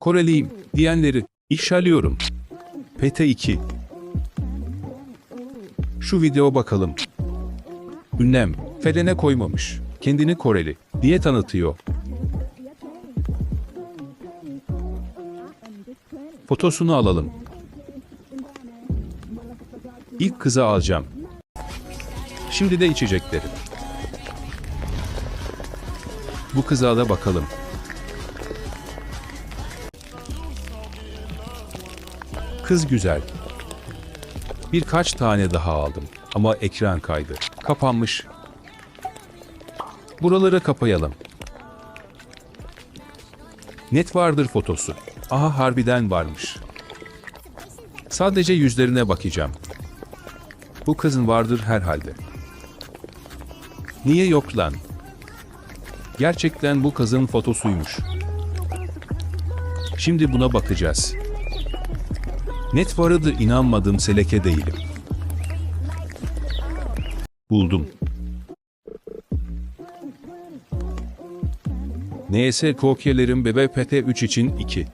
Koreliyim diyenleri işaretliyorum. PT2 Şu video bakalım. Ünlem, Feren'e koymamış. Kendini Koreli diye tanıtıyor. Fotosunu alalım. İlk kızı alacağım. Şimdi de içecekleri. Bu kıza da bakalım. Kız güzel. Birkaç tane daha aldım ama ekran kaydı. Kapanmış. Buraları kapayalım. Net vardır fotosu. Aha harbiden varmış. Sadece yüzlerine bakacağım. Bu kızın vardır herhalde. Niye yok lan? Gerçekten bu kızın fotosuymuş. Şimdi buna bakacağız. Net vardı inanmadım seleke değilim. Buldum. NS kokyelerim bebe PT3 için 2.